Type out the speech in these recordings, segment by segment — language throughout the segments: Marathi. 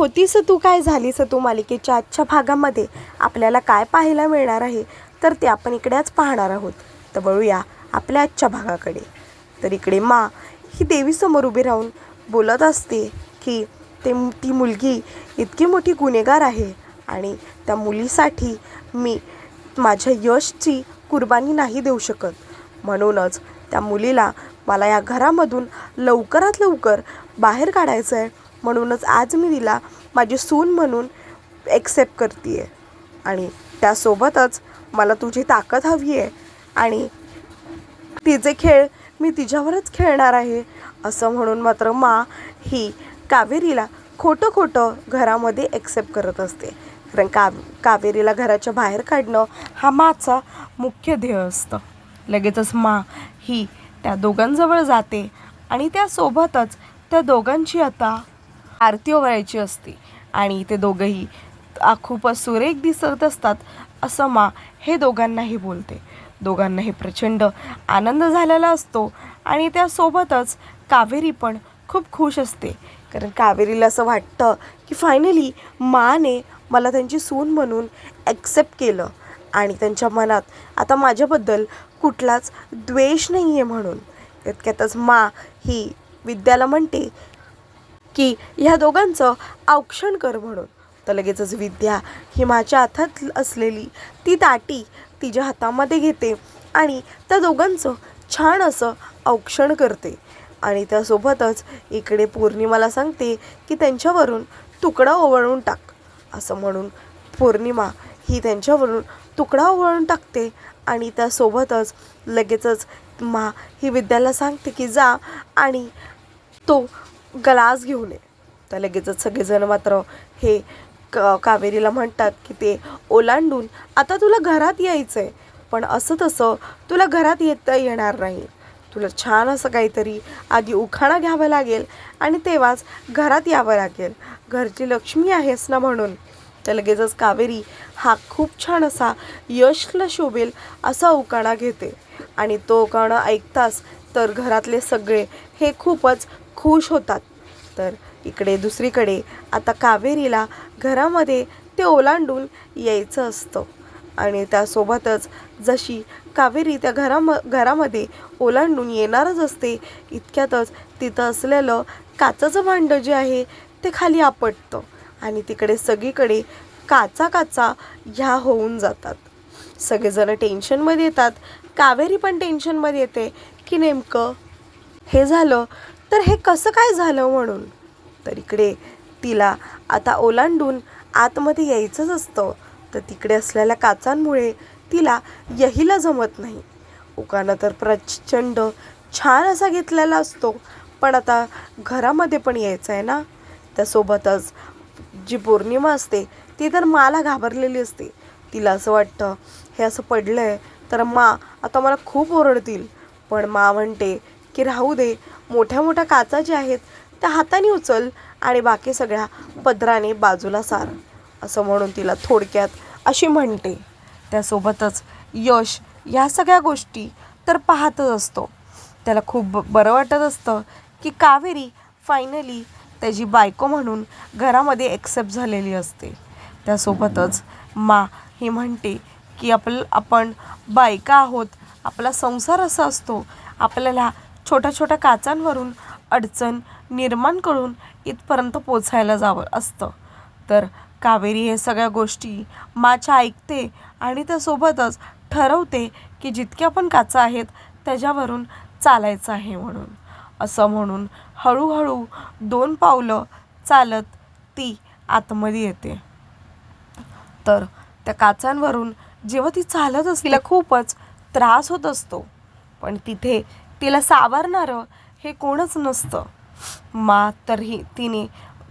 होतीस तू? काय झालीस तू मालिकेच्या आजच्या भागामध्ये? आपल्याला काय पाहायला मिळणार आहे? तर ते आपण इकडेच पाहणार आहोत. तर वळूया आपल्या आजच्या भागाकडे. तर इकडे मा ही देवीसमोर उभी राहून बोलत असते की ते ती मुलगी इतकी मोठी गुन्हेगार आहे आणि त्या मुलीसाठी मी माझ्या यशची कुर्बानी नाही देऊ शकत. म्हणूनच त्या मुलीला मला या घरामधून लवकरात लवकर बाहेर काढायचं आहे म्हणूनच आज मी तिला माझी सून म्हणून एक्सेप्ट करते आहे आणि त्यासोबतच मला तुझी ताकद हवी आहे. आणि तिचे खेळ मी तिच्यावरच खेळणार आहे असं म्हणून मात्र मा ही कावेरीला खोटं खोटं घरामध्ये एक्सेप्ट करत असते. कारण का कावेरीला घराच्या बाहेर काढणं हा माचा मुख्य ध्येय असतं. लगेचच मा ही त्या दोघांजवळ जाते आणि त्यासोबतच त्या दोघांची आता आरती ओवाळायची असते. आणि ते दोघंही खूपच सुरेख दिसत असतात असं मा हे दोघांनाही बोलते. दोघांनाही प्रचंड आनंद झालेला असतो आणि त्यासोबतच कावेरी पण खूप खुश असते. कारण कावेरीला असं वाटतं की फायनली माने मला त्यांची सून म्हणून ॲक्सेप्ट केलं. आणि त्यांच्या मनात आता माझ्याबद्दल कुठलाच द्वेष नाही आहे म्हणून. इतक्यातच मा ही विद्याला म्हणते की ह्या दोघांचं औक्षण कर म्हणून. तर लगेचच विद्या ही माझ्या हातात असलेली ती ताटी तिच्या हातामध्ये घेते आणि त्या दोघांचं छान असं औक्षण करते. आणि त्यासोबतच इकडे पौर्णिमाला सांगते की त्यांच्यावरून तुकडा ओवाळून टाक. असं म्हणून पौर्णिमा ही त्यांच्यावरून तुकडा ओवाळून टाकते आणि त्यासोबतच लगेचच मा ही विद्याला सांगते की जा आणि तो ग्लास घेऊन ये. तर लगेचच सगळेजण मात्र हे क कावेरीला म्हणतात की ते ओलांडून आता तुला घरात यायचं आहे पण असं तसं तुला घरात येता येणार नाही. तुला छान असं काहीतरी आधी उखाणा घ्यावा लागेल आणि तेव्हाच घरात यावं लागेल. घरची लक्ष्मी आहेस ना म्हणून. तर लगेचच कावेरी हा खूप छान असा यशला शोभेल असा उकाणा घेते. आणि तो उकाणा ऐकताच तर घरातले सगळे हे खूपच खुश होतात. तर इकडे दुसरीकडे आता कावेरीला घरामध्ये ते ओलांडून यायचं असतं. आणि त्यासोबतच जशी कावेरी त्या घराम घरामध्ये ओलांडून येणारच असते इतक्यातच तिथं असलेलं काचाचं भांडं जे आहे ते खाली आपटतं आणि तिकडे सगळीकडे काचा काचा ह्या होऊन जातात. सगळेजण टेन्शनमध्ये येतात. कावेरी पण टेन्शनमध्ये येते की नेमकं हे झालं तर हे कसं काय झालं म्हणून? तर इकडे तिला आता ओलांडून आतमध्ये यायचंच असतं. तर तिकडे असलेल्या काचांमुळे तिला यहीला जमत नाही. उकानं तर प्रचंड छान असा घेतलेला असतो. पण आता घरामध्ये पण यायचं आहे ना? त्यासोबतच जी पौर्णिमा असते ती तर माला घाबरलेली असते. तिला असं वाटतं हे असं पडलं आहे तर मा आता मला खूप ओरडतील. पण मा म्हणते की राहू दे मोठ्या मोठ्या काचा ज्या आहेत त्या हाताने उचल आणि बाकी सगळ्या पदराने बाजूला सार असं म्हणून तिला थोडक्यात अशी म्हणते. त्यासोबतच यश या सगळ्या गोष्टी तर पाहतच असतो. त्याला खूप ब- बरं वाटत असतं की कावेरी फायनली त्याची बायको म्हणून घरामध्ये ॲक्सेप्ट झालेली असते. त्यासोबतच मा ही म्हणते की आपल आपण बायका आहोत आपला संसार असा असतो आपल्याला छोट्या छोट्या काचांवरून अडचण निर्माण करून इथपर्यंत पोचायला जावं असतं. तर कावेरी हे सगळ्या गोष्टी माझ्या ऐकते आणि त्यासोबतच ठरवते की जितक्या पण काचा आहेत त्याच्यावरून चालायचं आहे म्हणून. असं म्हणून हळूहळू दोन पावलं चालत ती आतमध्ये येते. तर त्या काचांवरून जेव्हा ती चालत असते तिला खूपच त्रास होत असतो. पण तिथे तिला सावरणारं हे कोणच नसतं. मा तरीही तिने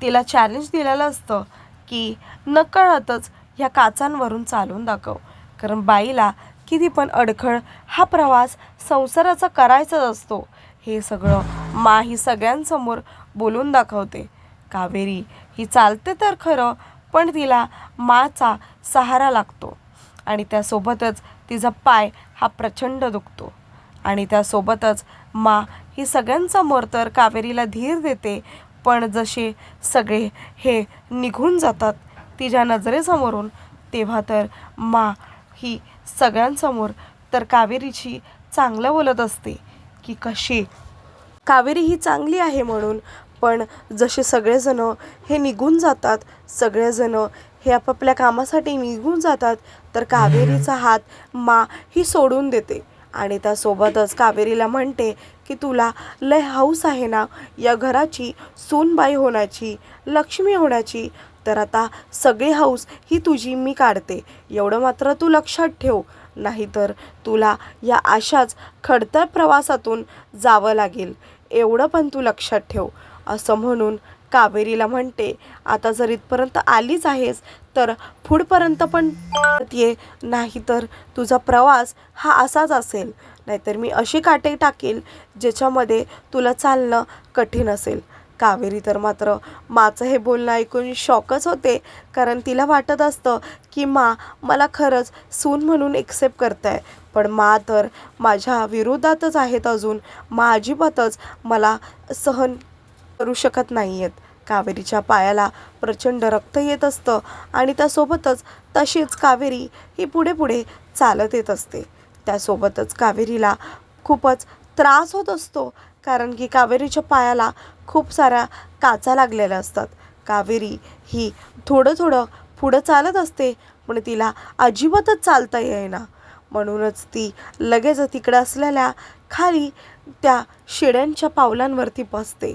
तिला चॅलेंज दिलेलं असतं की नकळतच ह्या काचांवरून चालून दाखव. कारण बाईला किती पण अडखळ हा प्रवास संसाराचा करायचाच असतो. हे सगळं मा ही सगळ्यांसमोर बोलून दाखवते. कावेरी ही चालते तर खरं पण तिला माचा सहारा लागतो. आणि त्यासोबतच तिचा पाय हा प्रचंड दुखतो. आणि त्यासोबतच मा ही सगळ्यांसमोर तर कावेरीला धीर देते पण जसे सगळे हे निघून जातात तिच्या नजरेसमोरून तेव्हा तर मा ही सगळ्यांसमोर तर कावेरीची चांगलं बोलत असते की कशी? कावेरी ही चांगली आहे म्हणून पण जसे सगळेजण हे निघून जातात सगळेजण हे आपापल्या कामासाठी निघून जातात तर कावेरीचा हात मा ही सोडून देते. आणि त्यासोबतच कावेरीला म्हणते की तुला लय हौस आहे ना या घराची सूनबाई होण्याची लक्ष्मी होण्याची. तर आता सगळी हौस ही तुझी मी काढते. एवढं मात्र तू लक्षात ठेव. नाहीतर तुला या अशाच खडतर प्रवासातून जावं लागेल. एवढं पण तू लक्षात ठेव. असं म्हणून कावेरीला म्हणते आता जर इथपर्यंत आलीच आहेस तर पुढपर्यंत पण ये नाहीतर तुझा प्रवास हा असाच असेल. नाहीतर मी अशी काटे टाकेल ज्याच्यामध्ये तुला चालणं कठीण असेल. कावेरी तर मात्र माचं हे बोलणं ऐकून शॉकच होते कारण तिला वाटत असतं की मा मला खरंच सून म्हणून एक्सेप्ट करताय. पण मा तर माझ्या विरोधातच आहेत अजून. मा अजिबातच मला सहन करू शकत नाही आहेत कावेरीच्या पायाला प्रचंड रक्त येत असतं आणि त्यासोबतच तशीच कावेरी ही पुढे पुढे चालत येत असते. त्यासोबतच कावेरीला खूपच त्रास होत असतो कारण की कावेरीच्या पायाला खूप साऱ्या काचा लागलेल्या असतात. कावेरी ही थोडं थोडं पुढं चालत असते पण तिला अजिबातच चालता येईना. म्हणूनच ती लगेच तिकडं असलेल्या खाली त्या शिड्यांच्या पावलांवरती बसते.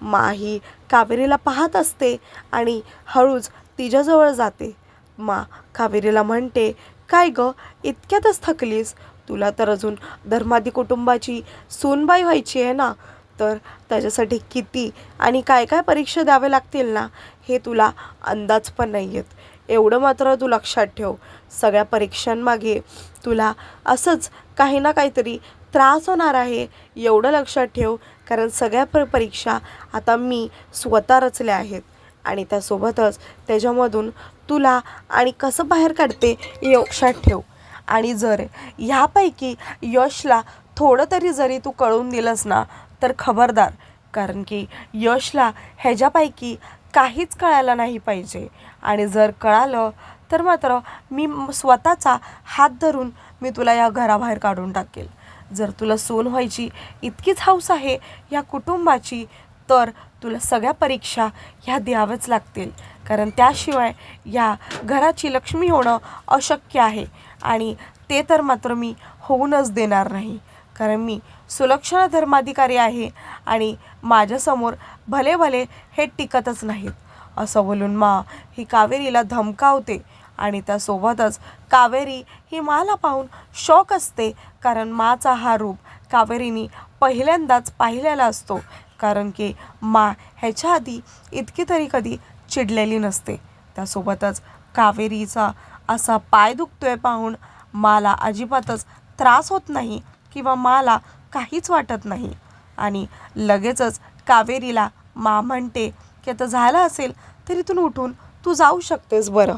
मा ही कावेरीला पाहत असते आणि हळूच तिच्याजवळ जाते. मा कावेरीला म्हणते काय ग इतक्यातच थकलीस? तुला तर अजून धर्मादी कुटुंबाची सूनबाई व्हायची आहे ना? तर त्याच्यासाठी किती आणि काय काय परीक्षा द्यावे लागतील ना? हे तुला अंदाज पण नाही आहेत एवढं मात्र तू लक्षात ठेव. सगळ्या परीक्षांमागे तुला असंच काही ना काहीतरी त्रास होणार आहे एवढं लक्षात ठेव कारण सगळ्या प परीक्षा आता मी स्वतः रचल्या आहेत. आणि त्यासोबतच त्याच्यामधून तुला आणि कसं बाहेर काढते हे लक्षात ठेव. आणि जर ह्यापैकी यशला थोडं तरी जरी तू कळून दिलंस ना तर खबरदार कारण की यशला ह्याच्यापैकी काहीच कळायला नाही पाहिजे. आणि जर कळालं तर मात्र मी स्वतःचा हात धरून मी तुला या घराबाहेर काढून टाकेल. जर तुला सून व्हायची इतकीच हौस आहे या कुटुंबाची तर तुला सगळ्या परीक्षा ह्या द्याव्याच लागतील. कारण त्याशिवाय या घराची लक्ष्मी होणं अशक्य आहे. आणि ते तर मात्र मी होऊनच देणार नाही. कारण मी सुलक्षण धर्माधिकारी आहे आणि माझ्यासमोर भले भले हे टिकतच नाहीत. असं बोलून मा ही कावेरीला धमकावते. आणि त्यासोबतच कावेरी ही माला पाहून शॉक असते कारण माचा हा रूप कावेरीनी पहिल्यांदाच पाहिलेला असतो कारण की मा ह्याच्या आधी इतकी तरी कधी चिडलेली नसते. त्यासोबतच कावेरीचा असा पाय दुखतोय पाहून माला अजिबातच त्रास होत नाही किंवा माला काहीच वाटत नाही. आणि लगेचच कावेरीला मा म्हणते की आता झालं असेल तर इथून उठून तू जाऊ शकतेस बरं.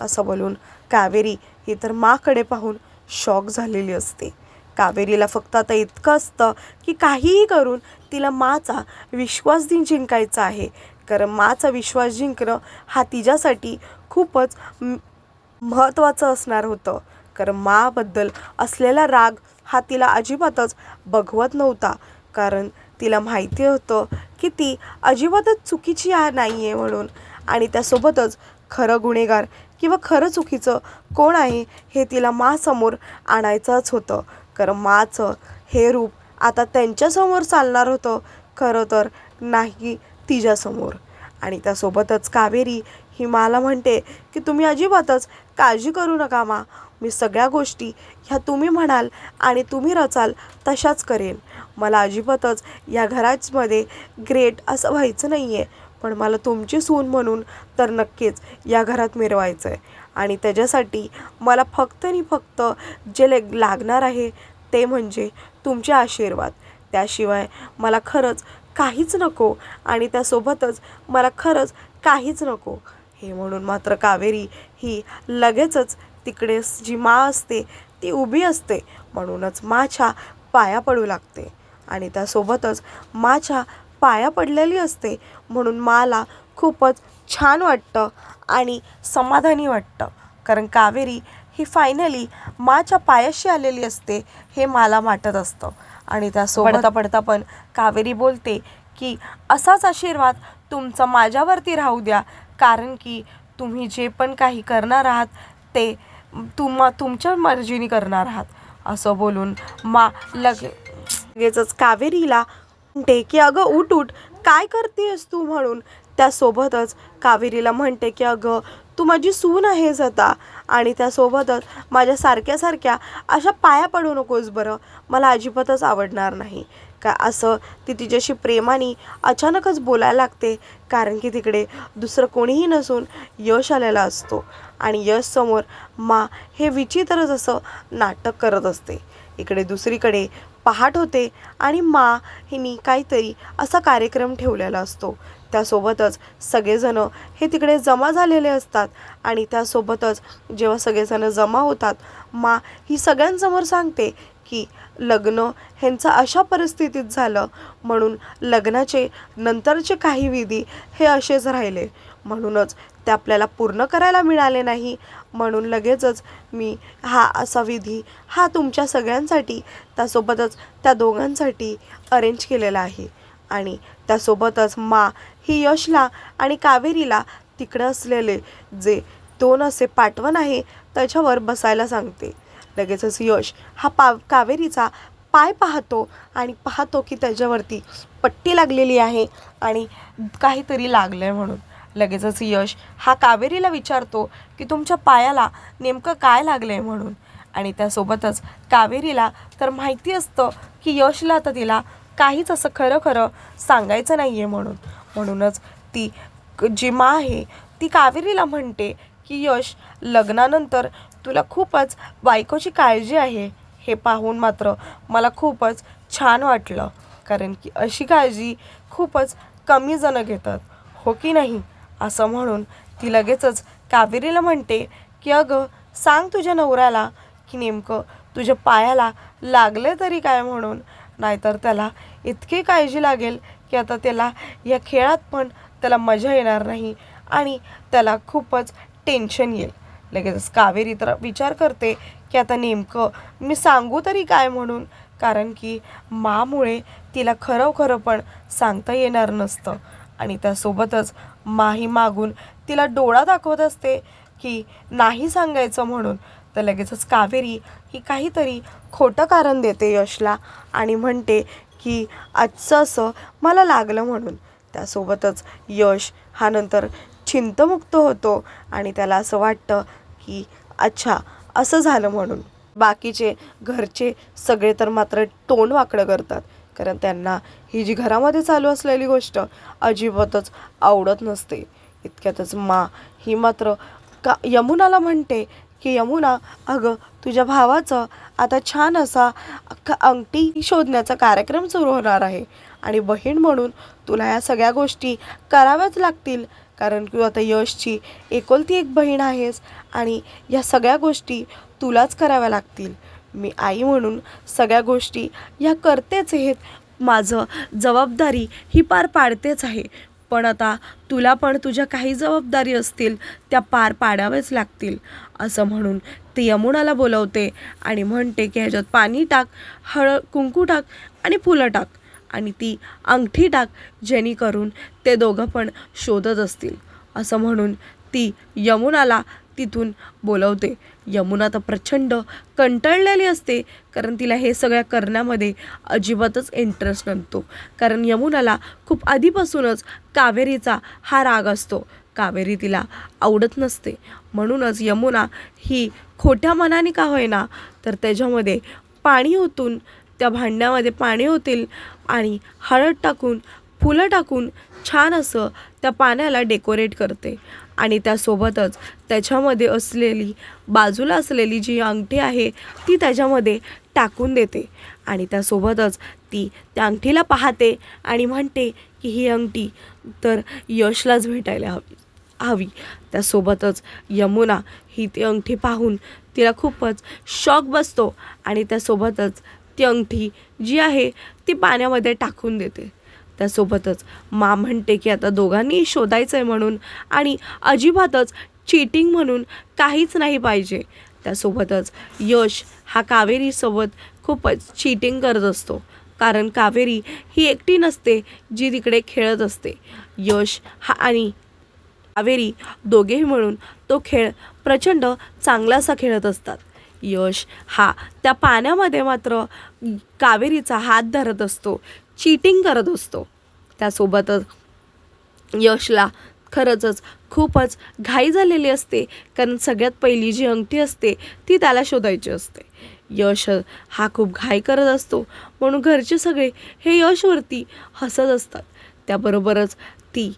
असं बोलून कावेरी ही तर माकडे पाहून शॉक झालेली असते. कावेरीला फक्त आता इतकं असतं की काहीही करून तिला माचा विश्वास दिन जिंकायचा आहे. कारण माचा विश्वास जिंकणं हा तिच्यासाठी खूपच महत्त्वाचं असणार होतं. कारण माबद्दल असलेला राग हा तिला अजिबातच बघवत नव्हता. कारण तिला माहिती होतं की ती अजिबातच चुकीची नाही आहे म्हणून. आणि त्यासोबतच खरं गुन्हेगार किंवा खरं चुकीचं कोण आहे हे तिला मासमोर आणायचंच होतं. कारण माचं हे रूप आता त्यांच्यासमोर चालणार होतं. खरं तर नाही तिच्यासमोर आणि त्यासोबतच कावेरी ही मला म्हणते की तुम्ही अजिबातच काळजी करू नका मा. मी सगळ्या गोष्टी ह्या तुम्ही म्हणाल आणि तुम्ही रचाल तशाच करेन. मला अजिबातच या घराचमध्ये ग्रेट असं व्हायचं नाही आहे पण मला तुमची सून म्हणून तर नक्कीच या घरात मिरवायचं आहे आणि त्याच्यासाठी मला फक्त आणि फक्त जे लेग लागणार आहे ते म्हणजे तुमचे आशीर्वाद. त्याशिवाय मला खरंच काहीच नको आणि त्यासोबतच मला खरंच काहीच नको. हे म्हणून मात्र कावेरी ही लगेचच तिकडे जी मा असते ती उभी असते म्हणूनच माच्या पाया पडू लागते. आणि त्यासोबतच माझ्या पाया पडलेली असते म्हणून माला खूपच छान वाटतं आणि समाधानी वाटतं. कारण कावेरी ही फायनली माच्या पायाशी आलेली असते हे मला वाटत असतं. आणि त्यासोबत पडता पडता पण कावेरी बोलते की असाच आशीर्वाद तुमचा माझ्यावरती राहू द्या. कारण की तुम्ही जे पण काही करणार आहात ते तुम्हा तुमच्या मर्जीने करणार आहात. असं बोलून मा लगे लगेचच कावेरीला म्हणते की अगं उठ उठ. काय करतेस तू म्हणून? त्यासोबतच कावेरीला म्हणते की अगं तू माझी सून आहेस आता. आणि त्यासोबतच माझ्या सारख्या सारख्या अशा पाया पडू नकोस बरं. मला अजिबातच आवडणार नाही. का असं ती तिच्याशी प्रेमाने अचानकच बोलायला लागते. कारण की तिकडे दुसरं कोणीही नसून यश आलेला असतो. आणि यश समोर मा हे विचित्रच असं नाटक करत असते. इकडे दुसरीकडे पहाट होते आणि मा हिनी काहीतरी असा कार्यक्रम ठेवलेला असतो. त्यासोबतच सगळेजण हे तिकडे जमा झालेले असतात आणि त्यासोबतच जेव्हा सगळेजणं जमा होतात मा ही सगळ्यांसमोर सांगते की लग्न ह्यांचं अशा परिस्थितीत झालं म्हणून लग्नाचे नंतरचे काही विधी हे असेच राहिले. म्हणूनच ते आपल्याला पूर्ण करायला मिळाले नाही. म्हणून लगेचच मी हा असा विधी हा तुमच्या सगळ्यांसाठी त्यासोबतच त्या दोघांसाठी अरेंज केलेला आहे. आणि त्यासोबतच मा ही यशला आणि कावेरीला तिकडं असलेले जे दोन असे पाठवण आहे त्याच्यावर बसायला सांगते. लगेचच यश हा पा कावेरीचा पाय पाहतो आणि पाहतो की त्याच्यावरती पट्टी लागलेली आहे आणि काहीतरी लागलं आहे म्हणून. लगेचच यश हा कावेरीला विचारतो की तुमच्या पायाला नेमकं काय लागलं आहे म्हणून. आणि त्यासोबतच कावेरीला तर माहिती असतं की यशला तर तिला काहीच असं खरं खरं सांगायचं नाही आहे म्हणून. म्हणूनच ती क- जी मा आहे ती कावेरीला म्हणते की यश लग्नानंतर तुला खूपच बायकोची काळजी आहे. हे पाहून मात्र मला खूपच छान वाटलं. कारण की अशी काळजी खूपच कमी जणं घेतात. हो की नाही? असं म्हणून ती लगेचच कावेरीला म्हणते की अगं सांग तुझ्या नवऱ्याला की नेमकं तुझ्या पायाला लागले तरी काय म्हणून? नाहीतर त्याला इतकी काळजी लागेल की आता त्याला या खेळात पण त्याला मजा येणार नाही आणि त्याला खूपच टेन्शन येईल. लगेचच कावेरी तर विचार करते की आता नेमकं मी सांगू तरी काय म्हणून? कारण की मामुळे तिला खरं खरं पण सांगता येणार नसतं आणि त्यासोबतच माही मागून तिला डोळा दाखवत असते की नाही सांगायचं म्हणून. तर लगेचच कावेरी ही काहीतरी खोटं कारण देते यशला आणि म्हणते की आजचं असं मला लागलं म्हणून. त्यासोबतच यश हा नंतर चिंतमुक्त होतो आणि त्याला असं वाटतं की अच्छा असं झालं म्हणून. बाकीचे घरचे सगळे तर मात्र तोंड वाकडं करतात. कारण त्यांना ही जी घरामध्ये चालू असलेली गोष्ट अजिबातच आवडत नसते. इतक्यातच मा ही मात्र का यमुनाला म्हणते की यमुना अगं तुझ्या भावाचं आता छान असा अख्खा अंगठी शोधण्याचा कार्यक्रम सुरू होणार आहे आणि बहीण म्हणून तुला या सगळ्या गोष्टी कराव्याच लागतील. कारण तू आता यशची एकोलती एक बहीण आहेस आणि या सगळ्या गोष्टी तुलाच कराव्या लागतील. मी आई म्हणून सगळ्या गोष्टी ह्या करतेच आहेत. माझं जबाबदारी ही पार पाडतेच आहे. पण आता तुला पण तुझ्या काही जबाबदारी असतील त्या पार पाडाव्याच लागतील. असं म्हणून ती यमुनाला बोलवते आणि म्हणते की ह्याच्यात पाणी टाक हळ कुंकू टाक आणि फुलं टाक आणि ती अंगठी टाक जेणेकरून ते दोघं पण शोधत असतील. असं म्हणून ती यमुनाला तिथून बोलवते. यमुना तर प्रचंड कंटाळलेली असते कारण तिला हे सगळ्या करण्यामध्ये अजिबातच इंटरेस्ट नसतो. कारण यमुनाला खूप आधीपासूनच कावेरीचा हा राग असतो. कावेरी तिला आवडत नसते. म्हणूनच यमुना ही खोट्या मनाने का होईना तर त्याच्यामध्ये पाणी ओतून त्या भांड्यामध्ये पाणी ओतील आणि हळद टाकून फुलं टाकून छान असं त्या पाण्याला डेकोरेट करते. आणि त्यासोबतच त्याच्यामध्ये असलेली बाजूला असलेली जी अंगठी आहे ती त्याच्यामध्ये टाकून देते. आणि त्यासोबतच ती त्या अंगठीला पाहते आणि म्हणते की ही अंगठी तर यशलाच भेटायला हवी हवी. त्यासोबतच यमुना ही ती अंगठी पाहून तिला खूपच शॉक बसतो आणि त्यासोबतच ती अंगठी जी आहे ती पाण्यामध्ये टाकून देते. त्यासोबतच मा म्हणते की आता दोघांनी शोधायचं आहे म्हणून आणि अजिबातच चीटिंग म्हणून काहीच नाही पाहिजे. त्यासोबतच यश हा कावेरीसोबत खूपच चीटिंग करत असतो. कारण कावेरी ही एकटी नसते जी तिकडे खेळत असते. यश हा आणि कावेरी दोघेही म्हणून तो खेळ प्रचंड चांगलासा खेळत असतात. यश हा त्या पाण्यामध्ये मात्र कावेरीचा हात धरत असतो. चीटिंग करत असतो. त्यासोबतच यशला खरंचच खूपच घाई झालेली असते. कारण सगळ्यात पहिली जी अंगठी असते ती त्याला शोधायची असते. यश हा खूप घाई करत असतो. म्हणून घरचे सगळे हे यशवरती हसत असतात. त्याबरोबरच ती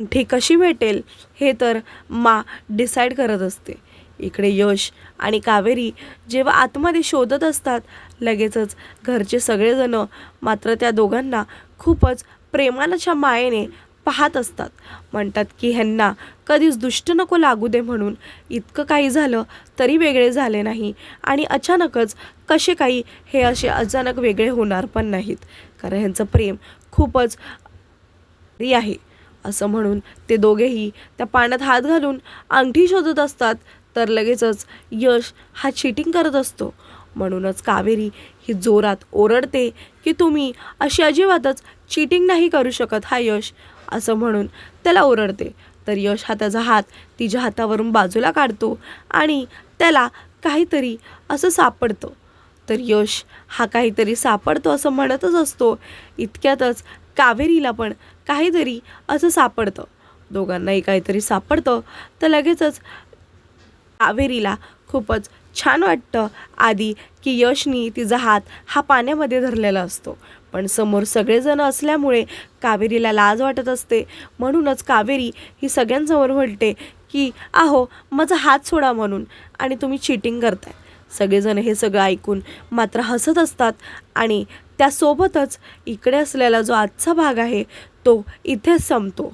अंगठी कशी भेटेल हे तर मा डिसाईड करत असते. इकडे यश आणि कावेरी जेव्हा आतमध्ये शोधत असतात लगेचच घरचे सगळेजण मात्र त्या दोघांना खूपच प्रेमानाच्या मायेने पाहत असतात. म्हणतात की ह्यांना कधीच दुष्ट नको लागू दे म्हणून इतकं काही झालं तरी वेगळे झाले नाही आणि अचानकच कसे काही हे असे अचानक वेगळे होणार पण नाहीत. कारण ह्यांचं प्रेम खूपच भारी आहे. असं म्हणून ते दोघेही त्या पाण्यात हात घालून अंगठी शोधत असतात. तर लगेचच यश हा चिटिंग करत असतो. म्हणूनच कावेरी ही जोरात ओरडते की तुम्ही अशी अजिबातच चिटिंग नाही करू शकत हा यश असं म्हणून त्याला ओरडते. तर यश हा त्याचा हात तिच्या हातावरून बाजूला काढतो आणि त्याला काहीतरी असं सापडतं. तर यश हा काहीतरी सापडतो असं म्हणतच असतो. इतक्यातच कावेरीला पण काहीतरी असं सापडतं. दोघांनाही काहीतरी सापडतं. तर लगेचच कावेरीला खूपच छान वाटतं आधी की यशनी तिचा हात हा पाण्यामध्ये धरलेला असतो. पण समोर सगळेजण असल्यामुळे कावेरीला लाज वाटत असते. म्हणूनच कावेरी ही सगळ्यांसमोर म्हणते की आहो माझा हात सोडा म्हणून आणि तुम्ही चिटिंग करताय. सगळेजण हे सगळं ऐकून मात्र हसत असतात आणि त्यासोबतच इकडे असलेला जो आजचा भाग आहे तो इथेच संपतो.